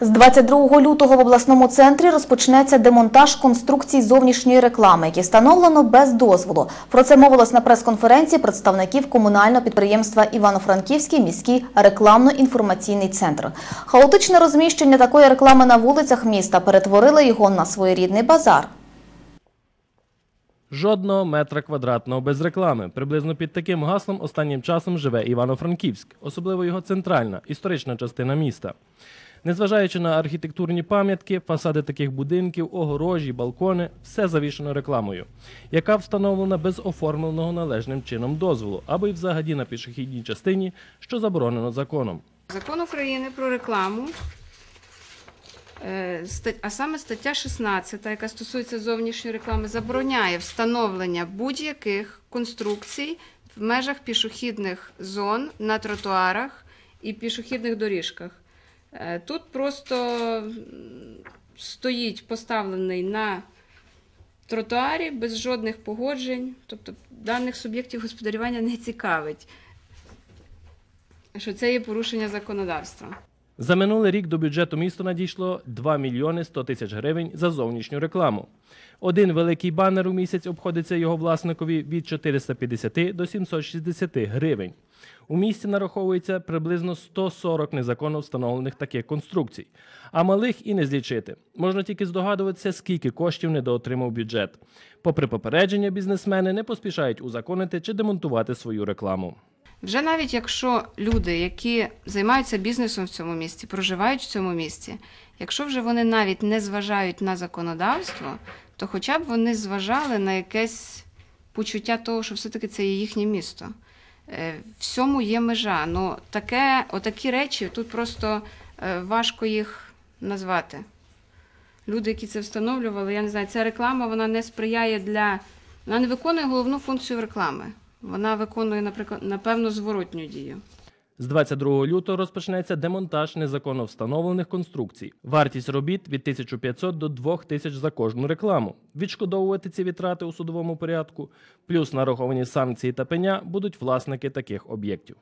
З 22 лютого в обласному центрі розпочнеться демонтаж конструкцій зовнішньої реклами, які встановлено без дозволу. Про це мовилось на прес-конференції представників комунального підприємства Івано-Франківський міський рекламно-інформаційний центр. Хаотичне розміщення такої реклами на вулицях міста перетворило його на своєрідний базар. Жодного метра квадратного без реклами. Приблизно під таким гаслом останнім часом живе Івано-Франківськ, особливо його центральна, історична частина міста. Незважаючи на архітектурні пам'ятки, фасади таких будинків, огорожі, балкони, все завішено рекламою, яка встановлена без оформленого належним чином дозволу, або й взагалі на пішохідній частині, що заборонено законом. Закон України про рекламу, е, а саме стаття 16, яка стосується зовнішньої реклами, забороняє встановлення будь-яких конструкцій в межах пішохідних зон на тротуарах і пішохідних доріжках. Е, Тут просто стоїть поставлений на тротуарі без жодних погоджень, тобто даних суб'єктів господарювання не цікавить що це є порушення законодавства. За минулий рік до бюджету міста надійшло 2 мільйони 100 тисяч гривень за зовнішню рекламу. Один великий банер у місяць обходиться його власникові від 450 до 760 гривень. У місті нараховується приблизно 140 незаконно встановлених таких конструкцій, а малих і не злічити. Можна тільки здогадуватися, скільки коштів недоотримав бюджет. Попри попередження, бізнесмени не поспішають узаконити чи демонтувати свою рекламу. Вже навіть якщо люди, які займаються бізнесом в цьому місті, проживають в цьому місті, якщо вже вони навіть не зважають на законодавство, то хоча б вони зважали на якесь почуття того, що все-таки це є їхнє місто. Е, Всьому є межа. Ну, таке, отакі речі тут просто е, важко їх назвати. Люди, які це встановлювали, я не знаю, ця реклама вона не сприяє для. Вона не виконує головну функцію реклами. Вона виконує, наприклад, напевно, зворотню дію. З 22 лютого розпочнеться демонтаж незаконно встановлених конструкцій. Вартість робіт від 1500 до 2000 за кожну рекламу. Відшкодовувати ці витрати у судовому порядку, плюс нараховані санкції та пеня будуть власники таких об'єктів.